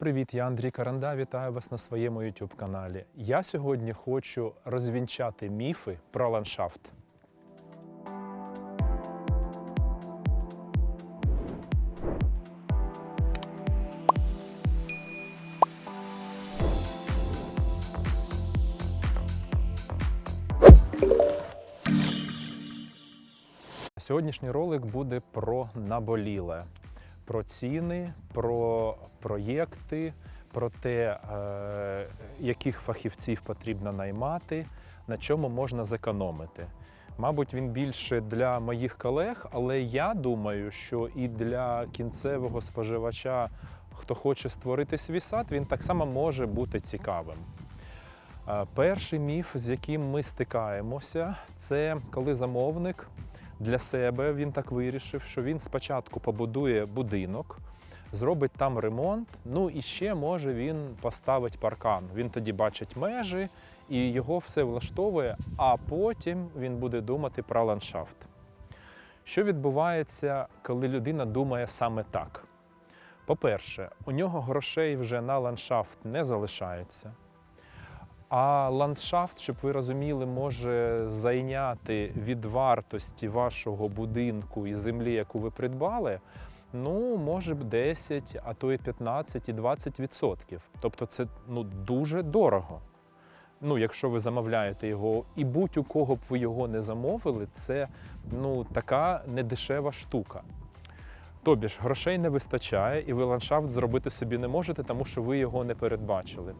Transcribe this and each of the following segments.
Привіт, я Андрій Каранда. Вітаю вас на своєму YouTube каналі. Я сьогодні хочу розвінчати міфи про ландшафт. Сьогоднішній ролик буде про наболіле, про ціни, про проєкти, про те, е, яких фахівців потрібно наймати, на чому можна зекономити. Мабуть, він більше для моїх колег, але я думаю, що і для кінцевого споживача, хто хоче створити свій сад, він так само може бути цікавим. Е, Перший міф, з яким ми стикаємося, це коли замовник для себе він так вирішив, що він спочатку побудує будинок, зробить там ремонт. Ну і ще може він поставить паркан. Він тоді бачить межі і його все влаштовує, а потім він буде думати про ландшафт. Що відбувається, коли людина думає саме так? По-перше, у нього грошей вже на ландшафт не залишається. А ландшафт, щоб ви розуміли, може зайняти від вартості вашого будинку і землі, яку ви придбали, ну, може б 10, а то і 15 і 20 відсотків. Тобто це ну, дуже дорого. Ну, якщо ви замовляєте його, і будь-у кого б ви його не замовили, це ну, така недешева штука. Тобі ж грошей не вистачає, і ви ландшафт зробити собі не можете, тому що ви його не передбачили.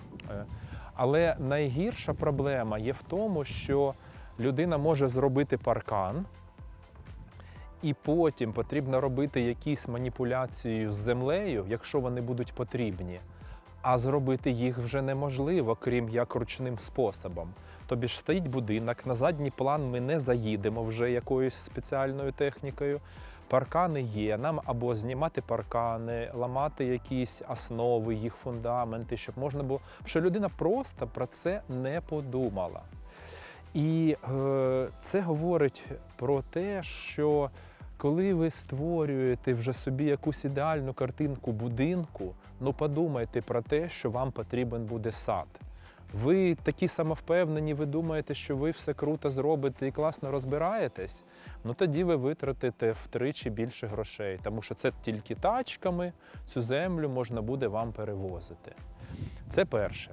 Але найгірша проблема є в тому, що людина може зробити паркан, і потім потрібно робити якісь маніпуляції з землею, якщо вони будуть потрібні. А зробити їх вже неможливо, крім як ручним способом. Тобі ж стоїть будинок, на задній план ми не заїдемо вже якоюсь спеціальною технікою. Паркани є, нам або знімати паркани, ламати якісь основи, їх фундаменти, щоб можна було. Що людина просто про це не подумала. І е, це говорить про те, що коли ви створюєте вже собі якусь ідеальну картинку будинку, ну подумайте про те, що вам потрібен буде сад. Ви такі самовпевнені, ви думаєте, що ви все круто зробите і класно розбираєтесь, ну тоді ви витратите втричі більше грошей, тому що це тільки тачками цю землю можна буде вам перевозити. Це перше.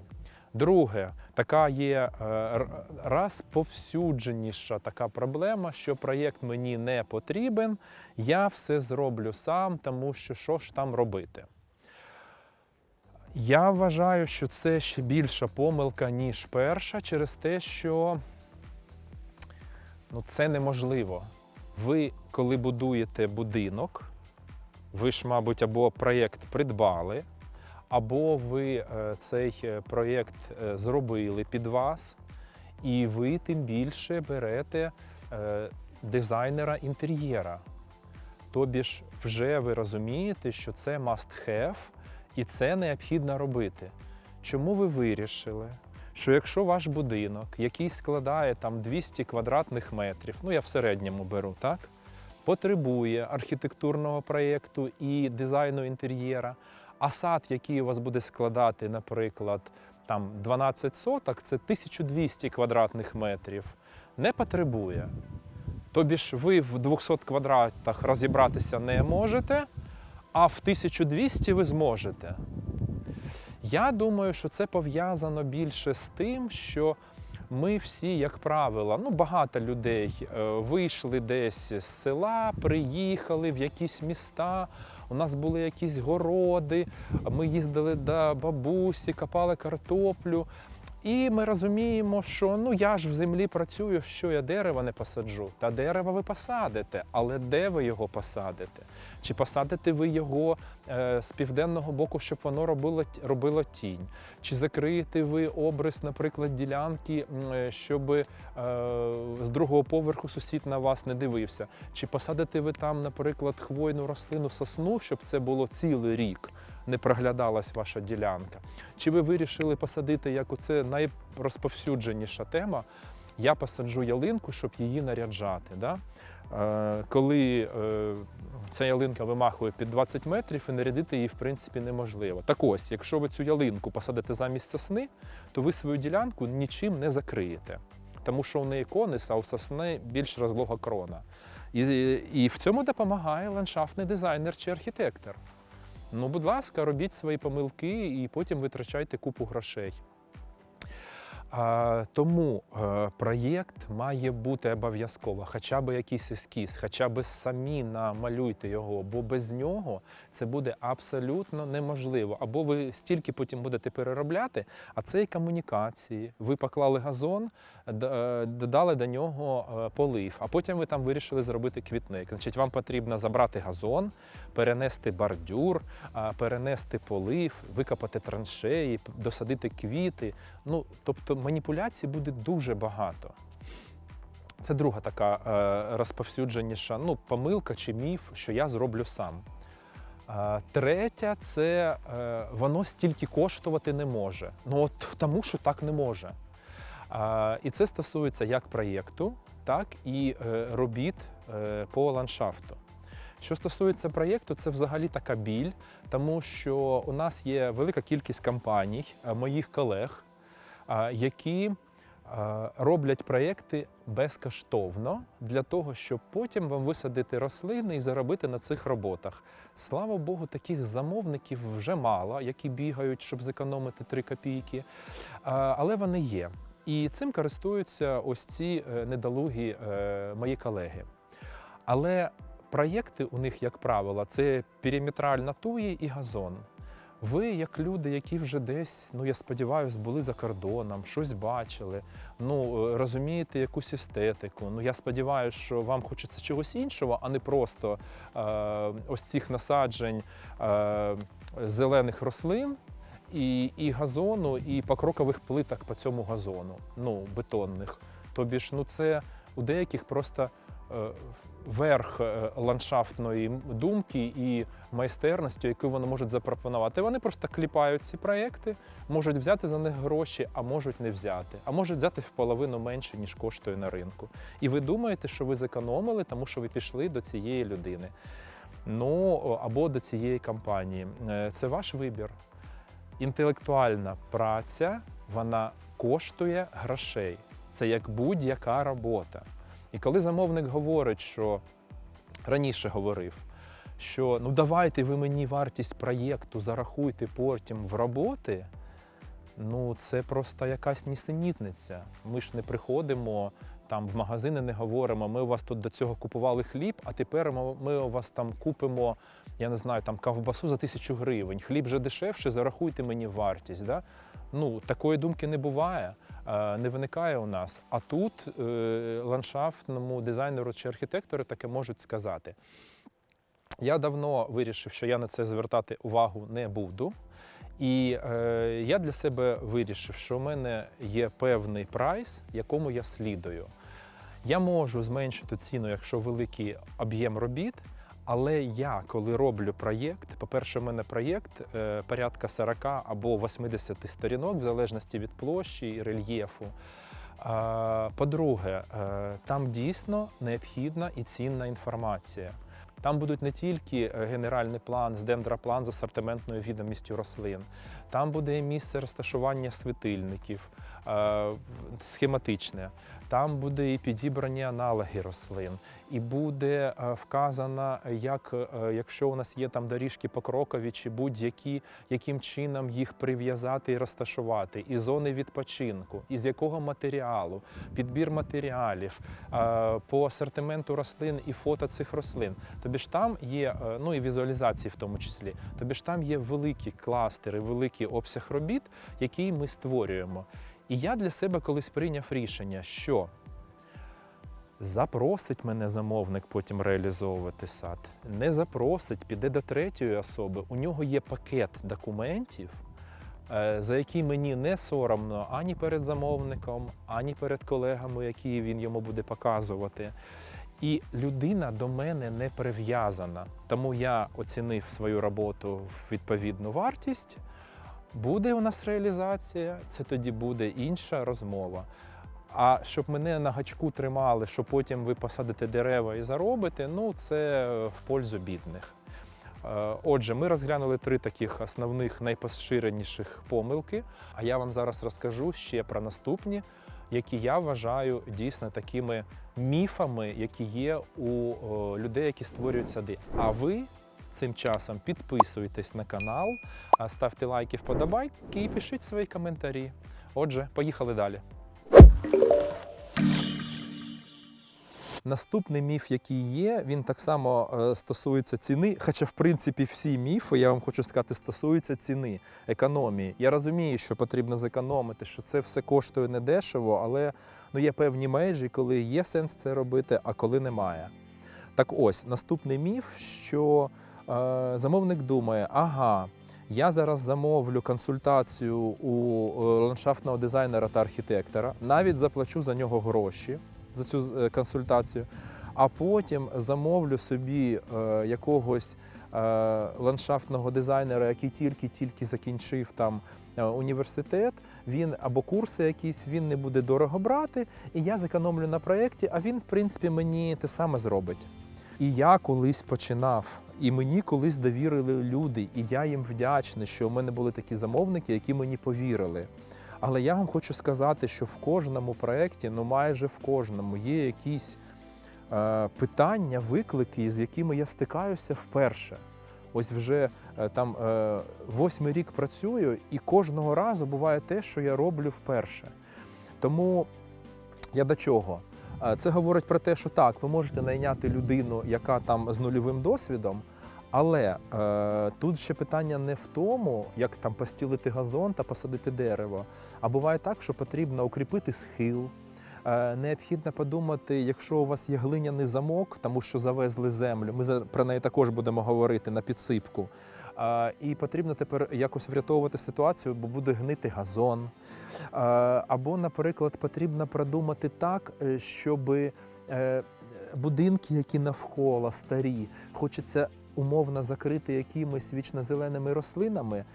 Друге, така є е, розповсюдженіша така проблема, що проєкт мені не потрібен, я все зроблю сам, тому що що ж там робити. Я вважаю, що це ще більша помилка, ніж перша, через те, що ну, це неможливо. Ви, коли будуєте будинок, ви ж, мабуть, або проєкт придбали, або ви е, цей е, проєкт е, зробили під вас, і ви тим більше берете дизайнера інтер'єра. Тобі ж вже ви розумієте, що це must have, і це необхідно робити. Чому ви вирішили, що якщо ваш будинок, який складає там 200 квадратних метрів, ну я в середньому беру, так? Потребує архітектурного проєкту і дизайну інтер'єра, а сад, який у вас буде складати, наприклад, там 12 соток, це 1200 квадратних метрів, не потребує. Тобі ж ви в 200 квадратах розібратися не можете, а в 1200 ви зможете. Я думаю, що це пов'язано більше з тим, що ми всі, як правило, ну багато людей е, вийшли десь з села, приїхали в якісь міста. У нас були якісь городи, ми їздили до бабусі, копали картоплю. І ми розуміємо, що ну я ж в землі працюю, що я дерева не посаджу. Та дерева ви посадите, але де ви його посадите? Чи посадите ви його е, з південного боку, щоб воно робило, робило тінь? Чи закриєте ви обрис, наприклад, ділянки, е, щоб е, з другого поверху сусід на вас не дивився? Чи посадите ви там, наприклад, хвойну рослину сосну, щоб це було цілий рік? Не проглядалась ваша ділянка. Чи ви вирішили посадити, як оце найрозповсюдженіша тема? Я посаджу ялинку, щоб її наряджати. Да? Е, коли е, ця ялинка вимахує під 20 метрів і нарядити її в принципі неможливо. Так ось, якщо ви цю ялинку посадите замість сосни, то ви свою ділянку нічим не закриєте. Тому що у неї конус, а у сосни більш розлога крона. І, і в цьому допомагає ландшафтний дизайнер чи архітектор. Ну, будь ласка, робіть свої помилки і потім витрачайте купу грошей. Тому е, проєкт має бути обов'язково, хоча б якийсь ескіз, хоча б самі намалюйте його, бо без нього це буде абсолютно неможливо. Або ви стільки потім будете переробляти, а це і комунікації. Ви поклали газон, е, додали до нього е, полив, а потім ви там вирішили зробити квітник. Значить, вам потрібно забрати газон, перенести бордюр, перенести полив, викопати траншеї, досадити квіти. Ну, тобто маніпуляцій буде дуже багато. Це друга така е, розповсюдженіша ну, помилка чи міф, що я зроблю сам. Е, третя це е, воно стільки коштувати не може. Ну от тому, що так не може. І це стосується як проєкту, так і робіт по ландшафту. Що стосується проєкту, це взагалі така біль, тому що у нас є велика кількість компаній, моїх колег, які роблять проєкти безкоштовно для того, щоб потім вам висадити рослини і заробити на цих роботах. Слава Богу, таких замовників вже мало, які бігають, щоб зекономити 3 копійки, але вони є. І цим користуються ось ці е, недолугі е, мої колеги. Але проєкти у них, як правило, це периметральна туї і газон. Ви, як люди, які вже десь, ну я сподіваюся, були за кордоном, щось бачили, ну е, розумієте якусь естетику. Ну я сподіваюся, що вам хочеться чогось іншого, а не просто е, ось цих насаджень е, зелених рослин. І, і газону, і покрокових плиток по цьому газону, ну бетонних. Тобі ж, ну це у деяких просто е, верх е, ландшафтної думки і майстерності, яку вони можуть запропонувати. Вони просто кліпають ці проекти, можуть взяти за них гроші, а можуть не взяти, а можуть взяти в половину менше, ніж коштує на ринку. І ви думаєте, що ви зекономили, тому що ви пішли до цієї людини. Ну або до цієї компанії. Е, Це ваш вибір. Інтелектуальна праця вона коштує грошей. Це як будь-яка робота. І коли замовник говорить, що раніше говорив, що ну давайте ви мені вартість проєкту зарахуйте потім в роботи, ну це просто якась нісенітниця. Ми ж не приходимо там в магазини, не говоримо, ми у вас тут до цього купували хліб, а тепер ми- у вас там купимо, я не знаю, там ковбасу за тисячу гривень. Хліб вже дешевше, зарахуйте мені вартість. Да? Ну, такої думки не буває, не виникає у нас. А тут е, ландшафтному дизайнеру чи архітектору таке можуть сказати. Я давно вирішив, що я на це звертати увагу не буду. І е, я для себе вирішив, що в мене є певний прайс, якому я слідую. Я можу зменшити ціну, якщо великий об'єм робіт. Але я, коли роблю проєкт, по-перше, в мене проєкт е, порядка 40 або 80 сторінок, в залежності від площі і рельєфу. А, По-друге, е, там дійсно необхідна і цінна інформація. Там будуть не тільки е, генеральний план, здендроплан з асортиментною відомістю рослин, там буде місце розташування світильників, е, схематичне, там буде і підібрані аналоги рослин, і буде е, вказано, як е, якщо у нас є там доріжки покрокові чи будь-які, яким чином їх прив'язати і розташувати, і зони відпочинку, і з якого матеріалу, підбір матеріалів е, по асортименту рослин і фото цих рослин. Тобі ж там є, ну і візуалізації в тому числі. Тобі ж там є великі кластери, великий обсяг робіт, який ми створюємо. І я для себе колись прийняв рішення, що запросить мене замовник потім реалізовувати сад, не запросить, піде до третьої особи. У нього є пакет документів, е, за які мені не соромно ані перед замовником, ані перед колегами, які він йому буде показувати. І людина до мене не прив'язана. Тому я оцінив свою роботу в відповідну вартість. Буде у нас реалізація, це тоді буде інша розмова. А щоб мене на гачку тримали, що потім ви посадите дерева і заробите, ну це в пользу бідних. Е, Отже, ми розглянули три таких основних найпоширеніших помилки. А я вам зараз розкажу ще про наступні, які я вважаю дійсно такими міфами, які є у людей, які створюють сади. А ви цим часом підписуйтесь на канал, ставте лайки, вподобайки і пишіть свої коментарі. Отже, поїхали далі. Наступний міф, який є, він так само е, стосується ціни. Хоча, в принципі, всі міфи, я вам хочу сказати, стосуються ціни, економії. Я розумію, що потрібно зекономити, що це все коштує недешево, але ну, є певні межі, коли є сенс це робити, а коли немає. Так ось, наступний міф, що замовник думає, ага. Я зараз замовлю консультацію у е, ландшафтного дизайнера та архітектора, навіть заплачу за нього гроші за цю е, консультацію, а потім замовлю собі е, якогось е, ландшафтного дизайнера, який тільки-тільки закінчив там е, університет. Він або курси якісь, він не буде дорого брати, і я зекономлю на проєкті, а він, в принципі, мені те саме зробить. І я колись починав, і мені колись довірили люди, і я їм вдячний, що у мене були такі замовники, які мені повірили. Але я вам хочу сказати, що в кожному проєкті, ну майже в кожному, є якісь е, питання, виклики, з якими я стикаюся вперше. Ось вже е, там е, восьмий рік працюю, і кожного разу буває те, що я роблю вперше. Тому я до чого? Е, Це говорить про те, що так, ви можете найняти людину, яка там з нульовим досвідом. Але е, тут ще питання не в тому, як там постілити газон та посадити дерево. А буває так, що потрібно укріпити схил. Е, необхідно подумати, якщо у вас є глиняний замок, тому що завезли землю, ми про неї також будемо говорити на підсипку. І потрібно тепер якось врятовувати ситуацію, бо буде гнити газон. Або, наприклад, потрібно продумати так, е, щоб е, будинки, які навколо старі, хочеться умовно закрити якимись вічно-зеленими рослинами.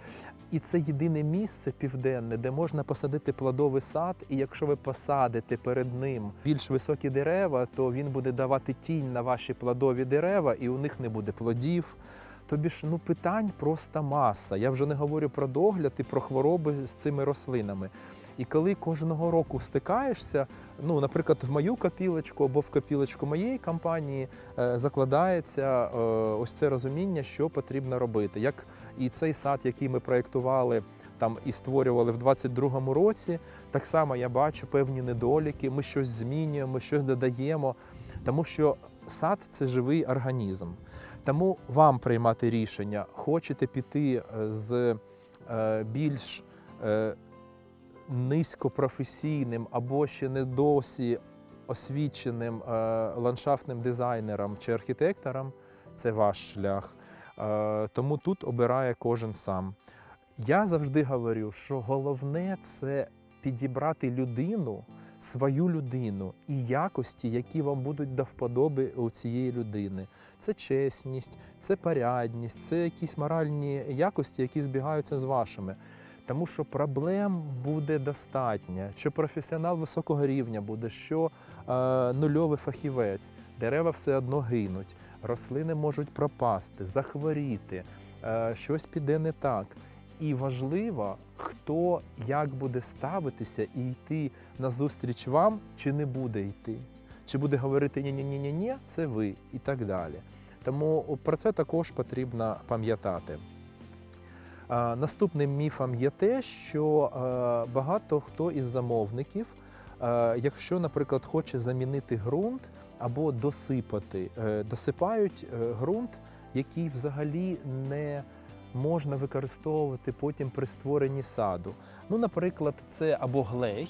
І це єдине місце південне, де можна посадити плодовий сад. І якщо ви посадите перед ним більш високі дерева, то він буде давати тінь на ваші плодові дерева, і у них не буде плодів. Тобі ж ну питань просто маса. Я вже не говорю про догляд і про хвороби з цими рослинами. І коли кожного року стикаєшся, ну, наприклад, в мою копілочку або в копілочку моєї компанії е, закладається е, ось це розуміння, що потрібно робити. Як і цей сад, який ми проєктували там і створювали в 22-му році, так само я бачу певні недоліки. Ми щось змінюємо, щось додаємо, тому що сад це живий організм. Тому вам приймати рішення, хочете піти е, з е, більш е, низькопрофесійним або ще не досі освіченим ландшафтним дизайнером чи архітектором, це ваш шлях. Тому тут обирає кожен сам. Я завжди говорю, що головне це підібрати людину, свою людину і якості, які вам будуть до вподоби у цієї людини. Це чесність, це порядність, це якісь моральні якості, які збігаються з вашими. Тому що проблем буде достатньо, що професіонал високого рівня буде, що е, нульовий фахівець, дерева все одно гинуть, рослини можуть пропасти, захворіти, е, щось піде не так. І важливо, хто як буде ставитися і йти назустріч вам, чи не буде йти, чи буде говорити ні ні ні ні ні це ви і так далі. Тому про це також потрібно пам'ятати. Наступним міфом є те, що е, багато хто із замовників, е, якщо, наприклад, хоче замінити ґрунт або досипати, е, досипають ґрунт, який взагалі не можна використовувати потім при створенні саду. Ну, наприклад, це або глей.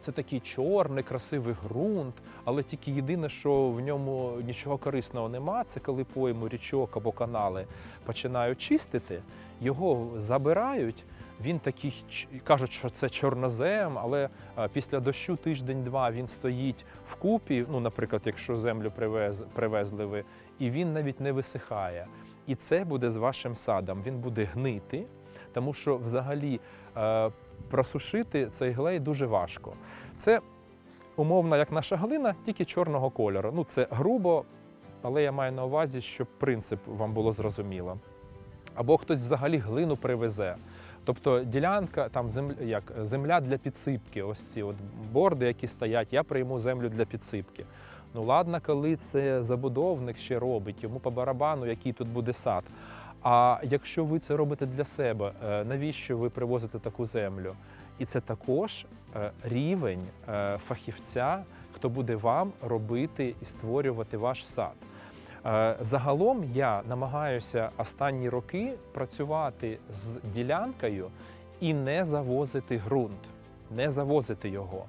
Це такий чорний, красивий ґрунт, але тільки єдине, що в ньому нічого корисного нема, це коли пойму річок або канали починають чистити, його забирають. Він такий кажуть, що це чорнозем, але після дощу тиждень-два він стоїть вкупі. Ну, наприклад, якщо землю привез, привезли ви, і він навіть не висихає. І це буде з вашим садом. Він буде гнити, тому що взагалі е, просушити цей глей дуже важко. Це умовно, як наша глина, тільки чорного кольору. Ну, це грубо, але я маю на увазі, щоб принцип вам було зрозуміло. Або хтось взагалі глину привезе. Тобто ділянка, там земля, як, земля для підсипки, ось ці от борди, які стоять, я прийму землю для підсипки. Ну ладно, коли це забудовник ще робить, йому по барабану, який тут буде сад. А якщо ви це робите для себе, е, навіщо ви привозите таку землю? І це також е, рівень е, фахівця, хто буде вам робити і створювати ваш сад. Загалом я намагаюся останні роки працювати з ділянкою і не завозити ґрунт, не завозити його.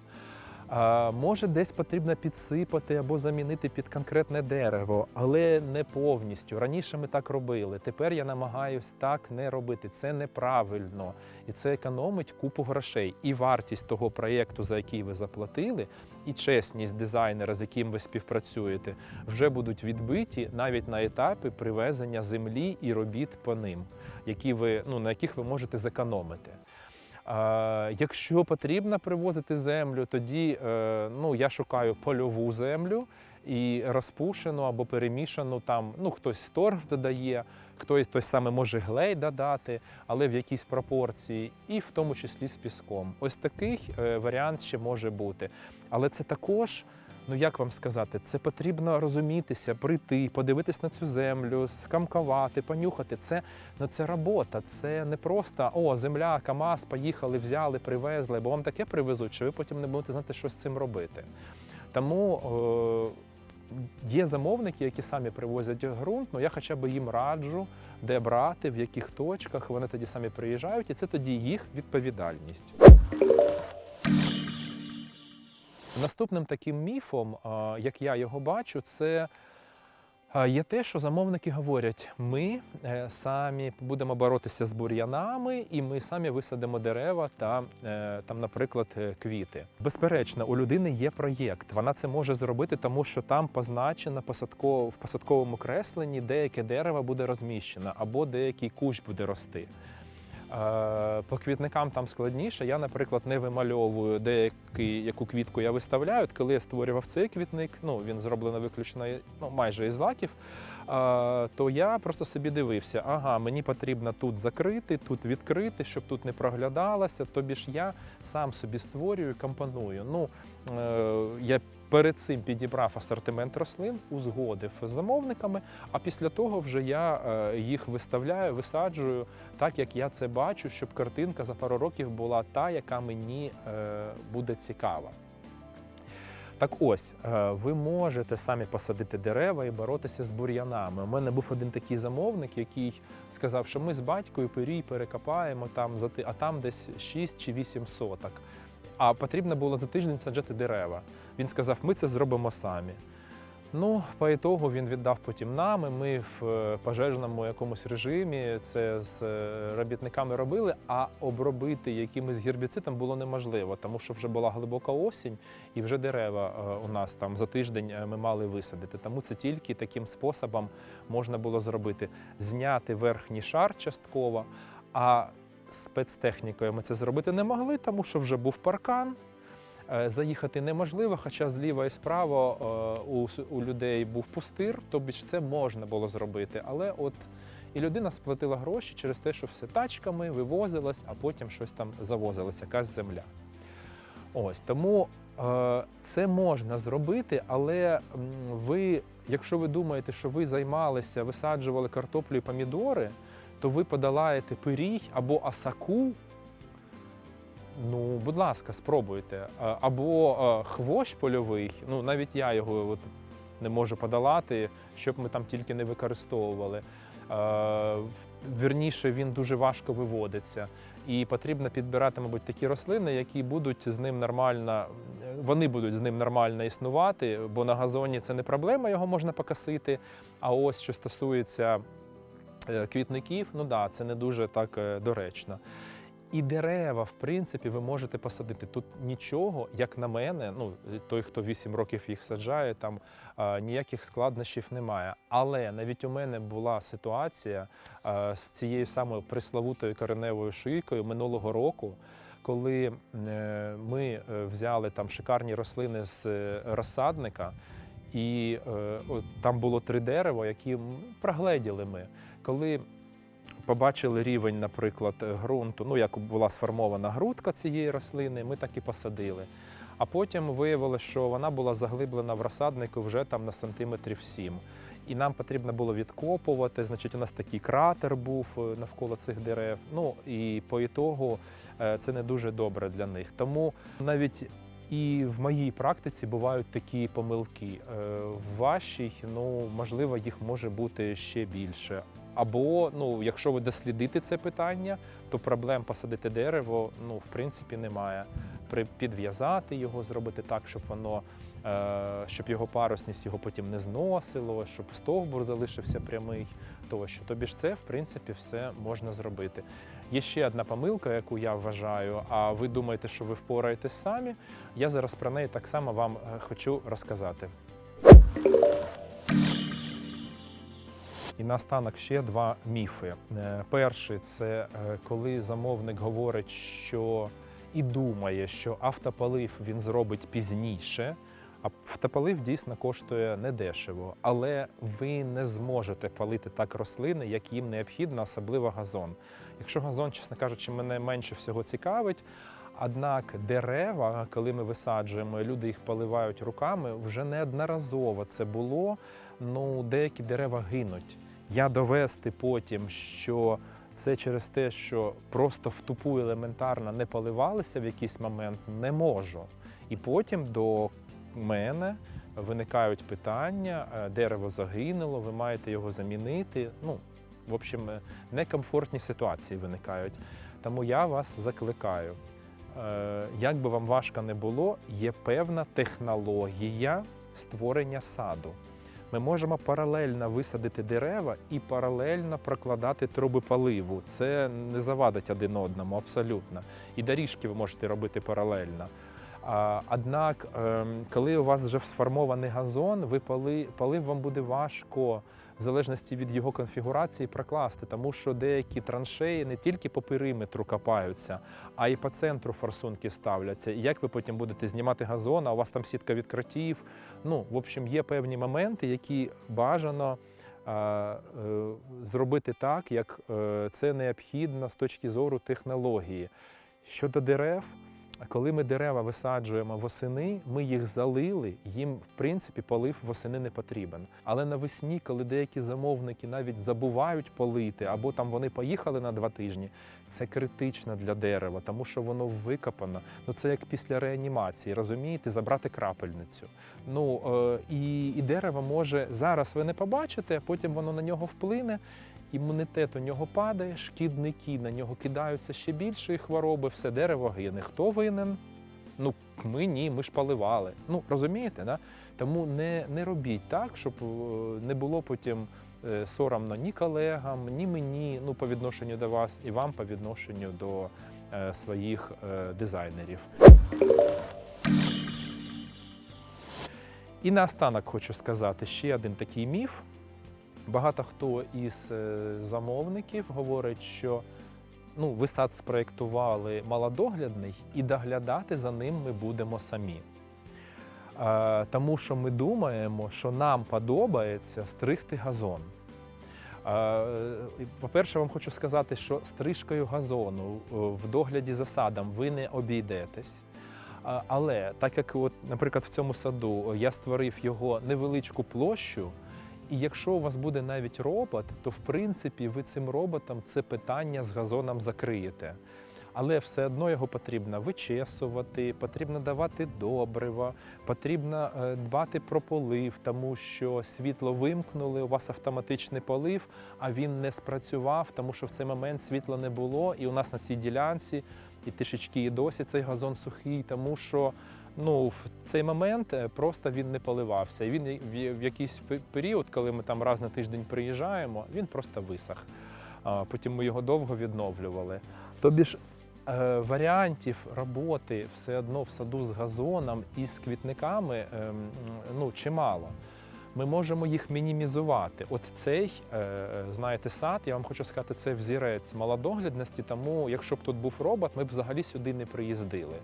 Може, десь потрібно підсипати або замінити під конкретне дерево, але не повністю. Раніше ми так робили. Тепер я намагаюсь так не робити. Це неправильно і це економить купу грошей. І вартість того проєкту, за який ви заплатили, і чесність дизайнера, з яким ви співпрацюєте, вже будуть відбиті навіть на етапі привезення землі і робіт по ним, які ви, ну, на яких ви можете зекономити. Якщо потрібно привозити землю, тоді е, ну, я шукаю польову землю і розпушену або перемішану там. Ну, хтось торф додає, хтось той саме може глей додати, але в якійсь пропорції, і в тому числі з піском. Ось такий е, варіант ще може бути. Але це також. Ну як вам сказати, це потрібно розумітися, прийти, подивитись на цю землю, скамкувати, понюхати. Це ну це робота, це не просто о, земля, КАМАЗ, поїхали, взяли, привезли, бо вам таке привезуть, що ви потім не будете знати, що з цим робити. Тому е, є замовники, які самі привозять ґрунт, ну я хоча б їм раджу, де брати, в яких точках. Вони тоді самі приїжджають, і це тоді їх відповідальність. Наступним таким міфом, як я його бачу, це є те, що замовники говорять: ми е, самі будемо боротися з бур'янами, і ми самі висадимо дерева та е, там, наприклад, е, квіти. Безперечно, у людини є проєкт. Вона це може зробити, тому що там позначено в посадковому кресленні, деяке дерево буде розміщено або деякий кущ буде рости. По квітникам там складніше. Я, наприклад, не вимальовую деякі, яку квітку я виставляю. От коли я створював цей квітник, ну він зроблено виключно ну, майже із лаків. То я просто собі дивився, ага, мені потрібно тут закрити, тут відкрити, щоб тут не проглядалося. Тобі ж я сам собі створюю, компоную. Ну, е, я перед цим підібрав асортимент рослин, узгодив з замовниками, а після того вже я е, їх виставляю, висаджую так, як я це бачу, щоб картинка за пару років була та, яка мені е, буде цікава. Так ось, е, ви можете самі посадити дерева і боротися з бур'янами. У мене був один такий замовник, який сказав, що ми з батькою пирій перекопаємо там, за а там десь 6 чи 8 соток. А потрібно було за тиждень саджати дерева. Він сказав, ми це зробимо самі. Ну, по ітогу він віддав потім нам. і Ми в е, пожежному якомусь режимі це з е, робітниками робили, а обробити якимось гербіцидом було неможливо, тому що вже була глибока осінь, і вже дерева е, у нас там за тиждень ми мали висадити. Тому це тільки таким способом можна було зробити: зняти верхній шар частково. А спецтехнікою ми це зробити не могли, тому що вже був паркан. Е, Заїхати неможливо, хоча зліва і справа е, у, людей був пустир, тобі ж це можна було зробити. Але от і людина сплатила гроші через те, що все тачками вивозилось, а потім щось там завозилось, якась земля. Ось тому е, це можна зробити, але ви, якщо ви думаєте, що ви займалися, висаджували картоплю і помідори, то ви подолаєте пирій або асаку. Ну, будь ласка, спробуйте. Або хвощ польовий, ну навіть я його от не можу подолати, щоб ми там тільки не використовували. Вірніше, він дуже важко виводиться. І потрібно підбирати, мабуть, такі рослини, які будуть з ним нормально, вони будуть з ним нормально існувати, бо на газоні це не проблема, його можна покосити. А ось що стосується е, квітників, ну да, це не дуже так е, доречно. І дерева, в принципі, ви можете посадити. Тут нічого, як на мене, ну той, хто 8 років їх саджає, там а, ніяких складнощів немає. Але навіть у мене була ситуація а, з цією самою приславутою кореневою шийкою минулого року, коли е, ми е, взяли там шикарні рослини з е, розсадника, і там було три дерева, які прогледіли ми. Коли побачили рівень, наприклад, ґрунту, ну як була сформована грудка цієї рослини, ми так і посадили. А потім виявилося, що вона була заглиблена в розсаднику вже там на сантиметрів 7. І нам потрібно було відкопувати. Значить, у нас такий кратер був е, навколо цих дерев. Ну і по ітогу е, це не дуже добре для них. Тому навіть і в моїй практиці бувають такі помилки. Е, В вашій, ну можливо, їх може бути ще більше. Або ну, якщо ви дослідите це питання, то проблем посадити дерево ну, в принципі немає. Підв'язати його, зробити так, щоб воно е, щоб його парусність його потім не зносило, щоб стовбур залишився прямий, тощо. Тобі ж це, в принципі, все можна зробити. Є ще одна помилка, яку я вважаю, а ви думаєте, що ви впораєтесь самі. Я зараз про неї так само вам е, хочу розказати. І наостанок ще два міфи. Е, Перший це е, коли замовник говорить, що і думає, що автополив він зробить пізніше. Автополив дійсно коштує недешево, але ви не зможете палити так рослини, як їм необхідно, особливо газон. Якщо газон, чесно кажучи, мене менше всього цікавить. Однак дерева, коли ми висаджуємо, люди їх поливають руками, вже неодноразово це було. Ну, деякі дерева гинуть. Я довести потім, що це через те, що просто в тупу елементарно не поливалися в якийсь момент, не можу. І потім до мене виникають питання: е, дерево загинуло, ви маєте його замінити. Ну, в общем, е, некомфортні ситуації виникають. Тому я вас закликаю. е, Як би вам важко не було, є певна технологія створення саду. Ми можемо паралельно висадити дерева і паралельно прокладати труби поливу. Це не завадить один одному абсолютно. І доріжки ви можете робити паралельно. Однак, ем, коли у вас вже сформований газон, ви пали полив вам буде важко, в залежності від його конфігурації, прокласти, тому що деякі траншеї не тільки по периметру копаються, а й по центру форсунки ставляться. Як ви потім будете знімати газон, а у вас там сітка відкриттів. Ну, в общем, є певні моменти, які бажано е, е, зробити так, як е, це необхідно з точки зору технології. Щодо дерев, коли ми дерева висаджуємо восени, ми їх залили, їм в принципі полив восени не потрібен. Але навесні, коли деякі замовники навіть забувають полити, або там вони поїхали на два тижні, це критично для дерева, тому що воно викопано. Ну це як після реанімації, розумієте, забрати крапельницю. Ну е, і, і дерево може зараз ви не побачите, а потім воно на нього вплине. Імунітет у нього падає, шкідники на нього кидаються ще більше і хвороби, все дерево гине. Хто винен? Ну, ми ні, ми ж поливали. Ну, розумієте, да? Тому не, не робіть так, щоб е, не було потім е, соромно ні колегам, ні мені, ну, по відношенню до вас, і вам по відношенню до е, своїх е, дизайнерів. І наостанок хочу сказати ще один такий міф. Багато хто із е, замовників говорить, що ну, ви сад спроєктували малодоглядний, і доглядати за ним ми будемо самі. Тому що ми думаємо, що нам подобається стригти газон. По-перше, вам хочу сказати, що стрижкою газону е, в догляді за садом ви не обійдетесь. Але так як, от, наприклад, в цьому саду я створив його невеличку площу, і якщо у вас буде навіть робот, то в принципі ви цим роботом це питання з газоном закриєте. Але все одно його потрібно вичесувати, потрібно давати добрива, потрібно е, дбати про полив, тому що світло вимкнули, у вас автоматичний полив, а він не спрацював, тому що в цей момент світла не було, і у нас на цій ділянці і трішечки і досі цей газон сухий, тому що ну, в цей момент е, просто він не поливався. Він в- якийсь період, коли ми там раз на тиждень приїжджаємо, він просто висох. Потім ми його довго відновлювали. Тобі ж е, варіантів роботи все одно в саду з газоном і з квітниками ем, ну, чимало. ми можемо їх мінімізувати. От цей, е, знаєте, сад, я вам хочу сказати, це взірець малодоглядності, тому якщо б тут був робот, ми б взагалі сюди не приїздили.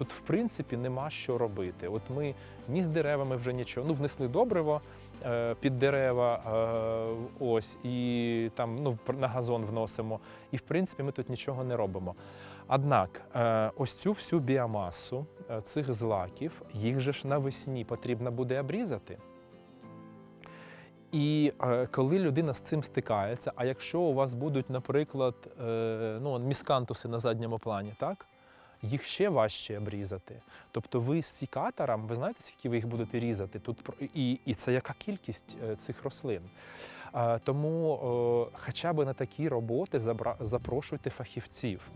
Тут, в принципі, нема що робити. От ми ні з деревами вже нічого, ну, внесли добриво е, під дерева, е, ось, і там ну, на газон вносимо. І в принципі ми тут нічого не робимо. Однак, е, ось цю всю біомасу цих злаків, їх же ж навесні потрібно буде обрізати. І коли людина з цим стикається, а якщо у вас будуть, наприклад, ну, міскантуси на задньому плані, так? Їх ще важче обрізати. Тобто ви з сікатором, ви знаєте, скільки ви їх будете різати? Тут і, і це яка кількість е, цих рослин. Тому е, хоча б на такі роботи запрошуйте фахівців.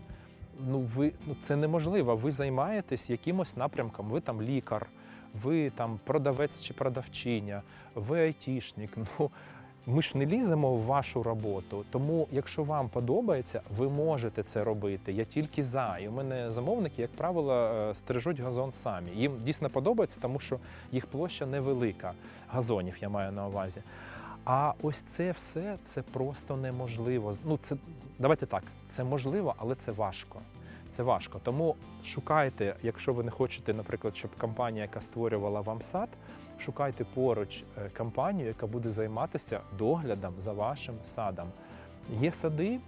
Ну, ви, ну, це неможливо. Ви займаєтесь якимось напрямком, ви там лікар, ви там продавець чи продавчиня, ви айтішник. Ну, ми ж не ліземо в вашу роботу. Тому, якщо вам подобається, ви можете це робити. Я тільки за. І у мене замовники, як правило, е, стрижуть газон самі. Їм дійсно подобається, тому що їх площа невелика. Газонів я маю на увазі. А ось це все це просто неможливо. Ну, це давайте так, це можливо, але це важко. Це важко. Тому шукайте, якщо ви не хочете, наприклад, щоб компанія, яка створювала вам сад, шукайте поруч е, компанію, яка буде займатися доглядом за вашим садом. Є сади,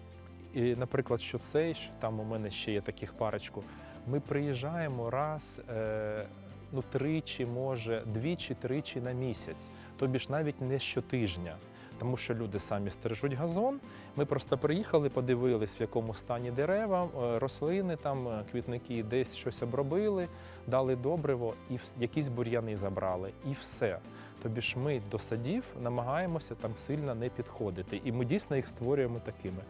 і, наприклад, що цей, що там у мене ще є таких парочку. Ми приїжджаємо раз, е, ну тричі, може, двічі-тричі на місяць, тобі ж навіть не щотижня. Тому що люди самі стережуть газон. Ми просто приїхали, подивились, в якому стані дерева, е, рослини, там е, квітники десь щось обробили, дали добриво і якісь бур'яни забрали, і все. Тобі ж ми до садів намагаємося там сильно не підходити, і ми дійсно їх створюємо такими.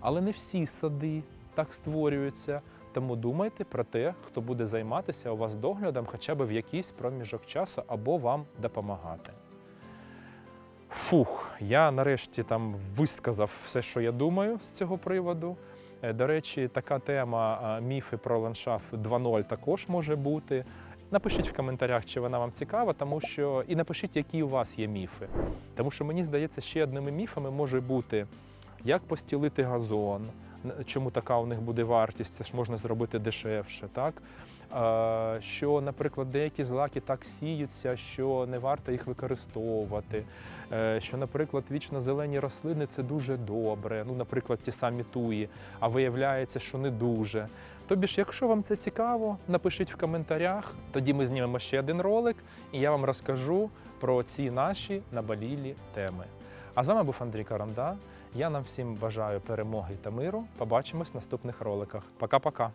Але не всі сади так створюються. Тому думайте про те, хто буде займатися у вас доглядом хоча б в якийсь проміжок часу або вам допомагати. Фух, я нарешті там висказав все, що я думаю з цього приводу. Е, До речі, така тема міфи про ландшафт 2.0 також може бути. Напишіть в коментарях, чи вона вам цікава, тому що і напишіть, які у вас є міфи. Тому що мені здається, ще одними міфами може бути, як постілити газон, чому така у них буде вартість, це ж можна зробити дешевше, так? Що, наприклад, деякі злаки так сіються, що не варто їх використовувати. Е, Що, наприклад, вічно зелені рослини це дуже добре. Ну, наприклад, ті самі туї, а виявляється, що не дуже. Тобі ж, якщо вам це цікаво, напишіть в коментарях. Тоді ми знімемо ще один ролик, і я вам розкажу про ці наші наболілі теми. А з вами був Андрій Каранда. Я нам всім бажаю перемоги та миру. Побачимось в наступних роликах. Пока-пока.